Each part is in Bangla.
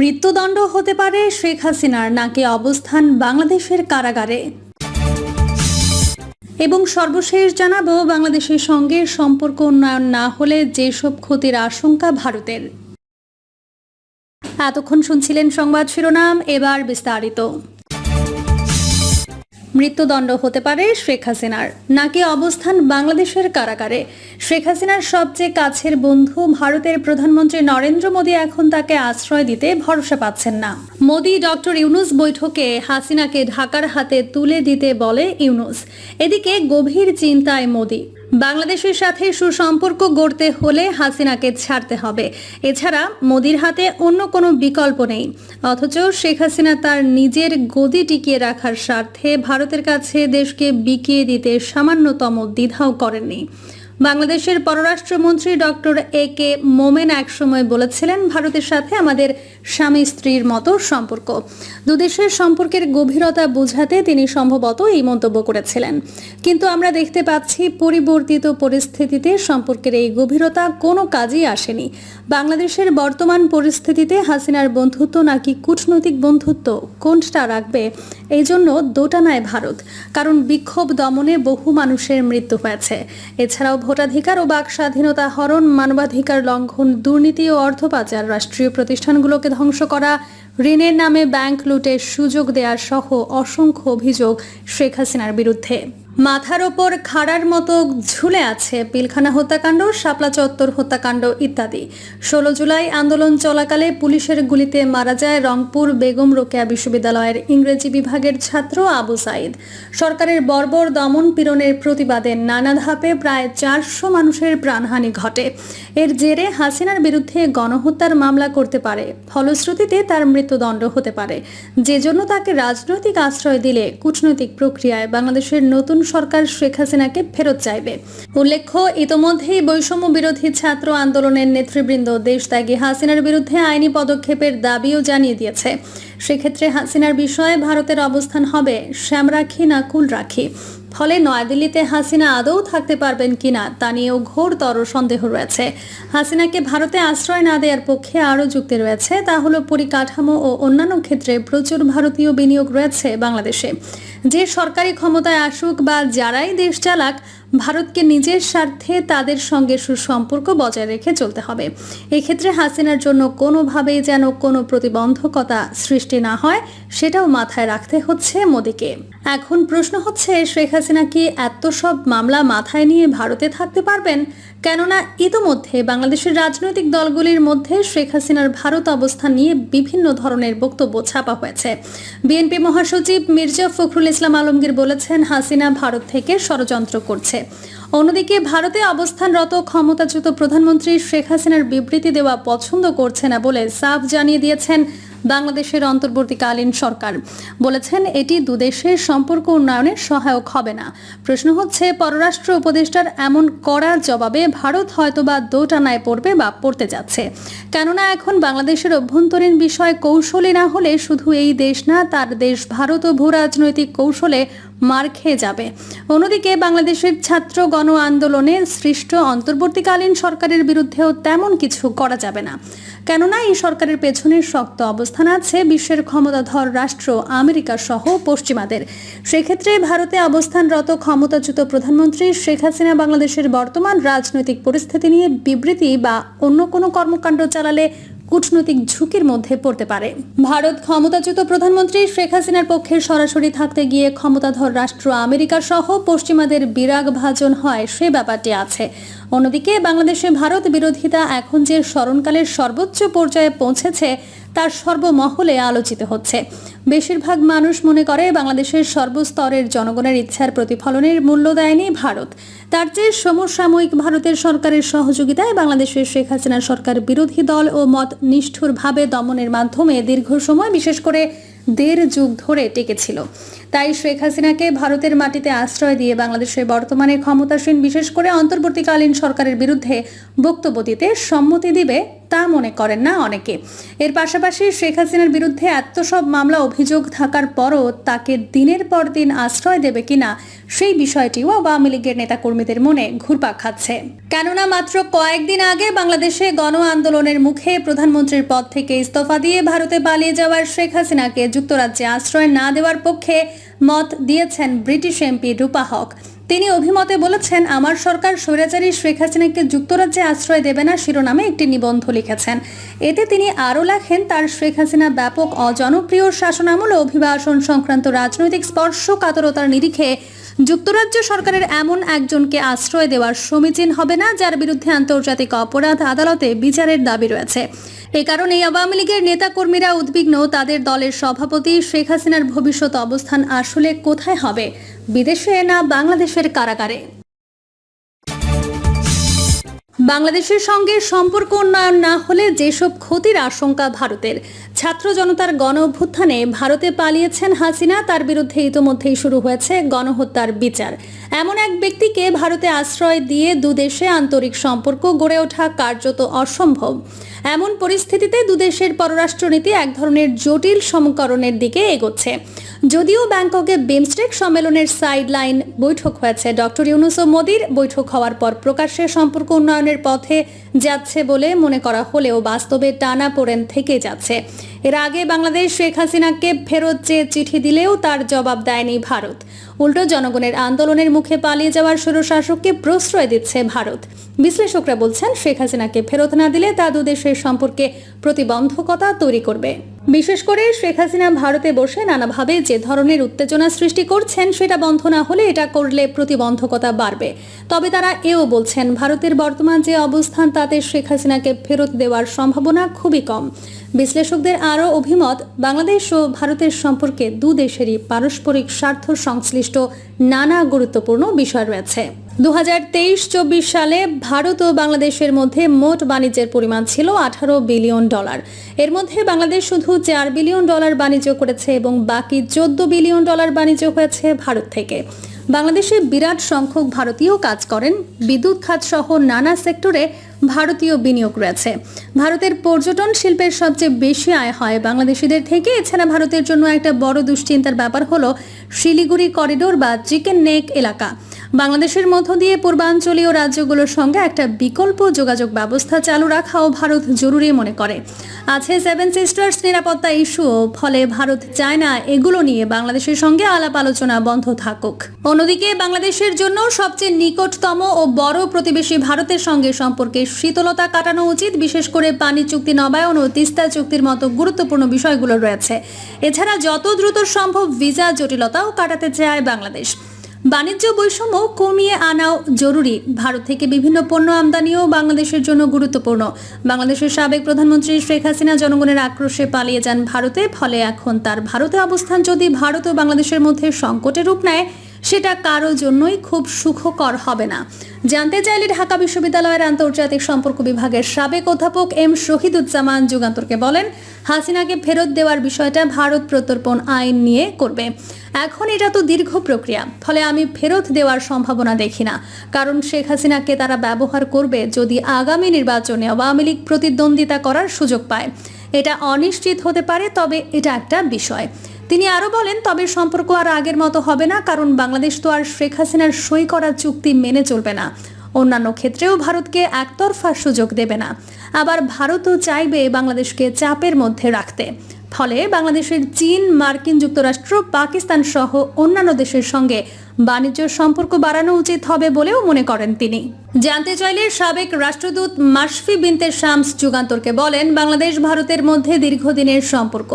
মৃত্যুদণ্ড হতে পারে শেখ হাসিনার, নাকি অবস্থান বাংলাদেশের কারাগারে? এবং সর্বশেষ জানাব, বাংলাদেশের সঙ্গে সম্পর্ক উন্নয়ন না হলে যেসব ক্ষতির আশঙ্কা ভারতের। এতক্ষণ শুনছিলেন সংবাদ শিরোনাম, এবার বিস্তারিত। মৃত্যুদণ্ড হতে পারে শেখ হাসিনার। নাকি অবস্থান বাংলাদেশের কারাগারে? শেখ হাসিনার সবচেয়ে কাছের বন্ধু ভারতের প্রধানমন্ত্রী নরেন্দ্র মোদী এখন তাকে আশ্রয় দিতে ভরসা পাচ্ছেন না। মোদী ডক্টর ইউনুস বৈঠকে হাসিনাকে ঢাকার হাতে তুলে দিতে বলে ইউনুস। এদিকে গভীর চিন্তায় মোদী। বাংলাদেশের সাথে সুসম্পর্ক গড়তে হলে হাসিনাকে ছাড়তে হবে। এছাড়া মোদির হাতে অন্য কোনো বিকল্প নেই। অথচ শেখ হাসিনা তার নিজের গদি টিকিয়ে রাখার স্বার্থে ভারতের কাছে দেশকে বিকিয়ে দিতে সামান্যতম দ্বিধাও করেননি। বাংলাদেশের পররাষ্ট্রমন্ত্রী ডক্টর এ কে মোমেন একসময় বলেছিলেন, ভারতের সাথে আমাদের স্বামী স্ত্রীর মতো সম্পর্ক। দুদেশের সম্পর্কের গভীরতা বোঝাতে তিনি সম্ভবত এই মন্তব্য করেছিলেন। কিন্তু আমরা দেখতে পাচ্ছি পরিবর্তিত পরিস্থিতিতে সম্পর্কের এই গভীরতা কোনো কাজেই আসেনি। বাংলাদেশের বর্তমান পরিস্থিতিতে হাসিনার বন্ধুত্ব নাকি কূটনৈতিক বন্ধুত্ব কোনটা রাখবে? এই জন্য দোটানায় ভারত, কারণ বিক্ষোভ দমনে বহু মানুষের মৃত্যু হয়েছে। এছাড়াও ভোটাধিকার ও বাক স্বাধীনতা হরণ, মানবাধিকার লঙ্ঘন, দুর্নীতি ও অর্থ পাচার রাষ্ট্রীয় প্রতিষ্ঠানগুলোকে ধ্বংস করা ঋণের নামে ব্যাংক লুটের সুযোগ দেয়া সহ অসংখ্য অভিযোগ শেখ হাসিনার বিরুদ্ধে। মাথার ওপর খাড়ার মতো ঝুলে আছে পিলখানা হত্যাকাণ্ড, শাপলা চত্বর হত্যাকাণ্ড ইত্যাদি। ষোলো জুলাই আন্দোলন চলাকালে পুলিশের গুলিতে মারা যায় রংপুর বেগম রোকেয়া বিশ্ববিদ্যালয়ের ইংরেজি বিভাগের ছাত্র আবু সাইদ। সরকারের বর্বর দমন পীড়নের প্রতিবাদে নানা ধাপে প্রায় চারশো মানুষের প্রাণহানি ঘটে। এর জেরে হাসিনার বিরুদ্ধে গণহত্যার মামলা করতে পারে। ফলশ্রুতিতে তার মৃত্যুদণ্ড হতে পারে। যে জন্য তাকে রাজনৈতিক আশ্রয় দিলে কূটনৈতিক প্রক্রিয়ায় বাংলাদেশের নতুন সরকার শেখ হাসিনাকে ফেরত চাইবে। উল্লেখ্য, ইতোমধ্যেই বৈষম্য বিরোধী ছাত্র আন্দোলনের নেতৃবৃন্দ দেশ ত্যাগী হাসিনার বিরুদ্ধে আইনি পদক্ষেপের দাবিও জানিয়ে দিয়েছে। সেক্ষেত্রে হাসিনার বিষয়ে ভারতের অবস্থান হবে শ্যাম রাখি না কুল রাখি ফলে নয়াদিল্লিতে হাসিনা আদৌ থাকতে পারবেন কিনা তা নিয়েও ঘোরতর সন্দেহ রয়েছে। হাসিনাকে ভারতে আশ্রয় না দেওয়ার পক্ষে আরও যুক্তি রয়েছে। তা হলো পরিকাঠামো ও অন্যান্য ক্ষেত্রে প্রচুর ভারতীয় বিনিয়োগ রয়েছে বাংলাদেশে। যে সরকারি ক্ষমতায় আসুক বা যারাই দেশ চালাক ভারতকে নিজের স্বার্থে তাদের সঙ্গে সুসম্পর্ক বজায় রেখে চলতে হবে। এক্ষেত্রে হাসিনার জন্য কোনোভাবেই যেন কোনো প্রতিবন্ধকতা সৃষ্টি না হয়, সেটাও মাথায় রাখতে হচ্ছে মোদীকে। এখন প্রশ্ন হচ্ছে, শেখ হাসিনা কি এত সব মামলা মাথায় নিয়ে ভারতে থাকতে পারবেন? কেননা ইতোমধ্যে বাংলাদেশের রাজনৈতিক দলগুলির মধ্যে শেখ হাসিনার ভারত অবস্থান নিয়ে বিভিন্ন ধরনের বক্তব্য ছাপা হয়েছে। বিএনপি মহাসচিব মির্জা ফখরুল ইসলাম আলমগীর বলেছেন, হাসিনা ভারত থেকে ষড়যন্ত্র করছে। অন্যদিকে ভারতে অবস্থানরত ক্ষমতাচ্যুত প্রধানমন্ত্রী শেখ হাসিনার বিবৃতি দেওয়া পছন্দ করছে না বলে সাফ জানিয়ে দিয়েছেন বাংলাদেশের অন্তর্বর্তীকালীন সরকার। বলেছেন, এটি দুদেশের সম্পর্ক উন্নয়নে সহায়ক হবে না। প্রশ্ন হচ্ছে, পররাষ্ট্র উপদেষ্টার এমন কড়া জবাবে ভারত হয়তোবা দোটানায় পড়বে বা পড়তে যাচ্ছে। কেননা, এখন বাংলাদেশের অভ্যন্তরীণ বিষয় কৌশলী না হলে শুধু এই দেশ না, তার দেশ ভারত ও ভূ রাজনৈতিক কৌশলে মার খেয়ে যাবে। অন্যদিকে, বাংলাদেশের ছাত্র গণ আন্দোলনে সৃষ্ট অন্তর্বর্তীকালীন সরকারের বিরুদ্ধেও তেমন কিছু করা যাবে না। কেননা, এই সরকারের পেছনে শক্ত অবস্থান আছে বিশ্বের ক্ষমতাধর রাষ্ট্র আমেরিকা সহ পশ্চিমাদের। সেক্ষেত্রে ভারতে অবস্থানরত ক্ষমতাচ্যুত প্রধানমন্ত্রী শেখ হাসিনা বাংলাদেশের বর্তমান রাজনৈতিক পরিস্থিতি নিয়ে বিবৃতি বা অন্য কোনো কর্মকাণ্ড চালালে কূটনৈতিক ঝুঁকির মধ্যে পড়তে পারে। ভারত ক্ষমতাচ্যুত প্রধানমন্ত্রী শেখ হাসিনার পক্ষে সরাসরি থাকতে গিয়ে ক্ষমতাধর রাষ্ট্র আমেরিকা সহ পশ্চিমাদের বিরাগ ভাজন হয় সে ব্যাপারটি আছে। অন্যদিকে বাংলাদেশে ভারত বিরোধিতা এখন যে স্মরণকালের সর্বোচ্চ পর্যায়ে পৌঁছেছে তার সর্বমহলে আলোচিত হচ্ছে। বেশিরভাগ মানুষ মনে করে বাংলাদেশের সর্বস্তরের জনগণের ইচ্ছার প্রতিফলনের মূল্য দেয়নি ভারত। তার চেয়ে সমসাময়িক ভারতের সরকারের সহযোগিতায় বাংলাদেশের শেখ হাসিনা সরকার বিরোধী দল ও মত নিষ্ঠুরভাবে দমনের মাধ্যমে দীর্ঘ সময় বিশেষ করে দেড় যুগ ধরে টেকেছিল। তাই শেখ হাসিনাকে ভারতের মাটিতে আশ্রয় দিয়ে বাংলাদেশের বর্তমানে ক্ষমতাসীন, বিশেষ করে অন্তর্বর্তীকালীন সরকারের বিরুদ্ধে বক্তব্য দিতে সম্মতি দিবে তা মনে করেন না অনেকে। এর পাশাপাশি শেখ হাসিনার বিরুদ্ধে এত সব মামলা, অভিযোগ থাকার পরও তাকে দিনের পর দিন আশ্রয় দেবে কিনা সেই বিষয়টিও আওয়ামী লীগের নেতাকর্মীদের মনে ঘুরপাক খাচ্ছে। কেননা মাত্র কয়েকদিন আগে বাংলাদেশে গণ আন্দোলনের মুখে প্রধানমন্ত্রীর পদ থেকে ইস্তফা দিয়ে ভারতে পালিয়ে যাওয়ার শেখ হাসিনাকে যুক্তরাজ্যে আশ্রয় না দেওয়ার পক্ষে মত দিয়েছেন ব্রিটিশ এমপি রূপা হক। তিনি অভিমতে বলেছেন, আমার সরকার স্বৈরাচারী শেখ হাসিনাকে যুক্তরাজ্যে আশ্রয় দেবে না শিরোনামে একটি নিবন্ধ লিখেছেন। এতে তিনি আরও লেখেন, তার শেখ হাসিনা ব্যাপক অজনপ্রিয় শাসনামল অভিবাসন সংক্রান্ত রাজনৈতিক স্পর্শকাতরতার নিরিখে যুক্তরাজ্য সরকারের এমন একজনকে আশ্রয় দেওয়ার সমীচীন হবে না, যার বিরুদ্ধে আন্তর্জাতিক অপরাধ আদালতে বিচারের দাবি রয়েছে। এ কারণে আওয়ামী লীগের নেতাকর্মীরা উদ্বিগ্ন। তাদের দলের সভাপতি শেখ হাসিনার ভবিষ্যৎ অবস্থান আসলে কোথায় হবে? বিদেশে না বাংলাদেশের কারাগারে? বাংলাদেশের সঙ্গে সম্পর্ক উন্নয়ন না হলে যেসব ক্ষতির আশঙ্কা ভারতের ছাত্র জনতার গণ অভ্যুত্থানে ভারতে পালিয়েছেন হাসিনা, তার বিরুদ্ধে ইতোমধ্যেই শুরু হয়েছে গণহত্যার বিচার। এমন এক ব্যক্তিকে ভারতে আশ্রয় দিয়ে দুদেশে আন্তরিক সম্পর্ক গড়ে ওঠা কার্যত অসম্ভব। এমন পরিস্থিতিতে দুদেশের পররাষ্ট্রনীতি এক ধরনের জটিল সমীকরণের দিকে এগোচ্ছে। যদিও ব্যাংককে বিমস্টেক সম্মেলনের সাইডলাইন বৈঠক হয়েছে ডক্টর ইউনুস ও মোদির বৈঠক হওয়ার পর প্রকাশ্যে সম্পর্ক উন্নয়নের পথে যাচ্ছে বলে মনে করা হলেও বাস্তবে টানা পোড়েন থেকে যাচ্ছে। এর আগে বাংলাদেশ শেখ হাসিনাকে ফেরত চেয়ে চিঠি দিলেও তার জবাব দেয়নি ভারত। উল্টো জনগণের আন্দোলনের মুখে পালিয়ে যাওয়ার স্বৈরশাসককে প্রশ্রয় দিচ্ছে ভারত। বিশ্লেষকরা বলছেন, শেখ হাসিনাকে ফেরত না দিলে তা দুদেশের সম্পর্কে প্রতিবন্ধকতা তৈরি করবে। বিশেষ করে শেখ হাসিনা ভারতে বসে নানাভাবে যে ধরনের উত্তেজনা সৃষ্টি করছেন, সেটা বন্ধ না হলে এটা করলে প্রতিবন্ধকতা বাড়বে। তবে তারা এও বলছেন, ভারতের বর্তমান যে অবস্থান, তাতে শেখ হাসিনাকে ফেরত দেওয়ার সম্ভাবনা খুবই কম। বিশ্লেষকদের আরও অভিমত, বাংলাদেশ ও ভারতের সম্পর্কে দু দেশেরই পারস্পরিক স্বার্থ সংশ্লিষ্ট নানা গুরুত্বপূর্ণ বিষয় রয়েছে। দু হাজার তেইশ চব্বিশ সালে ভারত ও বাংলাদেশের মধ্যে মোট বাণিজ্যের পরিমাণ ছিল আঠারো বিলিয়ন ডলার। এর মধ্যে বাংলাদেশ শুধু চার বিলিয়ন ডলার বাণিজ্য করেছে এবং বাকি চোদ্দ বিলিয়ন ডলার বাণিজ্য হয়েছে ভারত থেকে। বাংলাদেশে বিরাট সংখ্যক ভারতীয় কাজ করেন। বিদ্যুৎ খাত সহ নানা সেক্টরে ভারতীয় বিনিয়োগ রয়েছে। ভারতের পর্যটন শিল্পের সবচেয়ে বেশি আয় হয় বাংলাদেশিদের থেকে। এছাড়া ভারতের জন্য একটা বড় দুশ্চিন্তার ব্যাপার হলো শিলিগুড়ি করিডোর বা চিকেন নেক এলাকা। বাংলাদেশের মধ্য দিয়ে পূর্বাঞ্চলীয় রাজ্যগুলোর সঙ্গে একটা বিকল্প যোগাযোগ ব্যবস্থা চালু রাখাও ভারত জরুরি মনে করে। আছে সেভেন সিস্টার্স নিরাপত্তা ইস্যুও, ফলে ভারত চায় না এগুলো নিয়ে বাংলাদেশের সঙ্গে আলাপ আলোচনা বন্ধ থাকুক। অন্যদিকে বাংলাদেশের জন্য সবচেয়ে নিকটতম ও বড় প্রতিবেশী ভারতের সঙ্গে সম্পর্কে শীতলতা কাটানো উচিত, বিশেষ করে পানি চুক্তি, নবায়ন ও তিস্তা চুক্তির মতো গুরুত্বপূর্ণ বিষয়গুলো রয়েছে। এছাড়া যত দ্রুত সম্ভব ভিসা জটিলতাও কাটাতে চায় বাংলাদেশ। বাণিজ্য বৈষম্য কমিয়ে আনাও জরুরি। ভারত থেকে বিভিন্ন পণ্য আমদানিও বাংলাদেশের জন্য গুরুত্বপূর্ণ। বাংলাদেশের সাবেক প্রধানমন্ত্রী শেখ হাসিনা জনগণের আক্রোশে পালিয়ে যান ভারতে, ফলে এখন তার ভারতে অবস্থান যদি ভারত ও বাংলাদেশের মধ্যে সংকটে রূপ নেয় সেটা কারও জন্যই খুব সুখকর হবে না। জানতে চাইলে ঢাকা বিশ্ববিদ্যালয়ের আন্তর্জাতিক সম্পর্ক বিভাগের সাবেক অধ্যাপক এম শহীদুজ্জামান যুগান্তরকে বলেন, হাসিনাকে ফেরত দেওয়ার বিষয়টা ভারত প্রত্যর্পণ আইন নিয়ে করবে। এখন এটা তো দীর্ঘ প্রক্রিয়া, ফলে আমি ফেরত দেওয়ার সম্ভাবনা দেখি না। কারণ শেখ হাসিনাকে তারা ব্যবহার করবে যদি আগামী নির্বাচনে আওয়ামী লীগ প্রতিদ্বন্দ্বিতা করার সুযোগ পায়। এটা অনিশ্চিত হতে পারে, তবে এটা একটা বিষয়। তিনি আরও বলেন, তবে সম্পর্ক আর আগের মতো হবে না, কারণ বাংলাদেশ তো আর শেখ হাসিনার সই করা চুক্তি মেনে চলবে না। অন্যান্য ক্ষেত্রেও ভারতকে একতরফা সুযোগ দেবে না। আবার ভারতও চাইবে বাংলাদেশকে চাপের মধ্যে রাখতে। ফলে বাংলাদেশের চীন, মার্কিন যুক্তরাষ্ট্র, পাকিস্তান সহ অন্যান্য দেশের সঙ্গে বাণিজ্য সম্পর্ক বাড়ানো উচিত হবে বলেও মনে করেন তিনি। জানতে চাইলে সাবেক রাষ্ট্রদূত মাশফি বিনতে শামস যুগান্তরকে বলেন, বাংলাদেশ ভারতের মধ্যে দীর্ঘদিনের সম্পর্ক।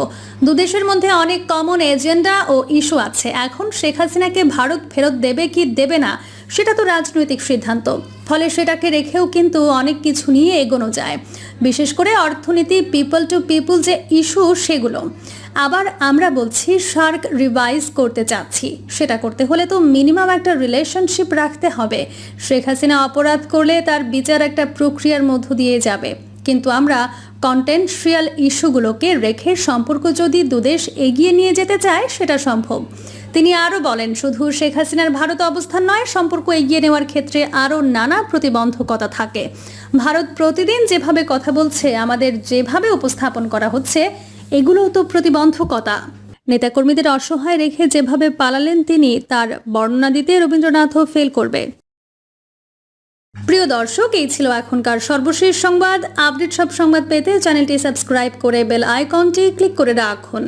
দুদেশের মধ্যে অনেক কমন এজেন্ডা ও ইস্যু আছে। এখন শেখ হাসিনাকে ভারত ফেরত দেবে কি দেবে না সেটা তো রাজনৈতিক সিদ্ধান্ত। ফলে সেটাকে রেখেও কিন্তু অনেক কিছু নিয়ে এগোনো যায়। বিশেষ করে অর্থনীতি পিপল টু পিপল যে ইস্যু সেগুলো। আবার আমরা বলছি সার্ক রিভাইজ করতে চাচ্ছি। সেটা করতে হলে তো মিনিমাম একটা রিলেশনশিপ রাখতে হবে। শেখ হাসিনা অপরাধ করলে তার বিচার একটা প্রক্রিয়ার মধ্য দিয়ে যাবে। কিন্তু আমরা কন্টেন্ট্রিয়াল ইস্যুগুলোকে রেখে সম্পর্ক যদি দুদেশ এগিয়ে নিয়ে যেতে চায়, সেটা সম্ভব। তিনি আরও বলেন, শুধু শেখ হাসিনার ভারত অবস্থান নয়, সম্পর্ক এগিয়ে নেওয়ার ক্ষেত্রে আরও নানা প্রতিবন্ধকতা থাকে। ভারত প্রতিদিন যেভাবে কথা বলছে, আমাদের যেভাবে উপস্থাপন করা হচ্ছে, এগুলোও তো প্রতিবন্ধকতা। নেতাকর্মীদের অসহায় রেখে যেভাবে পালালেন তিনি, তার বর্ণনা দিতে রবীন্দ্রনাথও ফেল করবে। প্রিয় দর্শক, এই ছিল এখনকার সর্বশেষ সংবাদ। আপডেট সব সংবাদ পেতে চ্যানেলটি সাবস্ক্রাইব করে বেল আইকনটি ক্লিক করে রাখুন।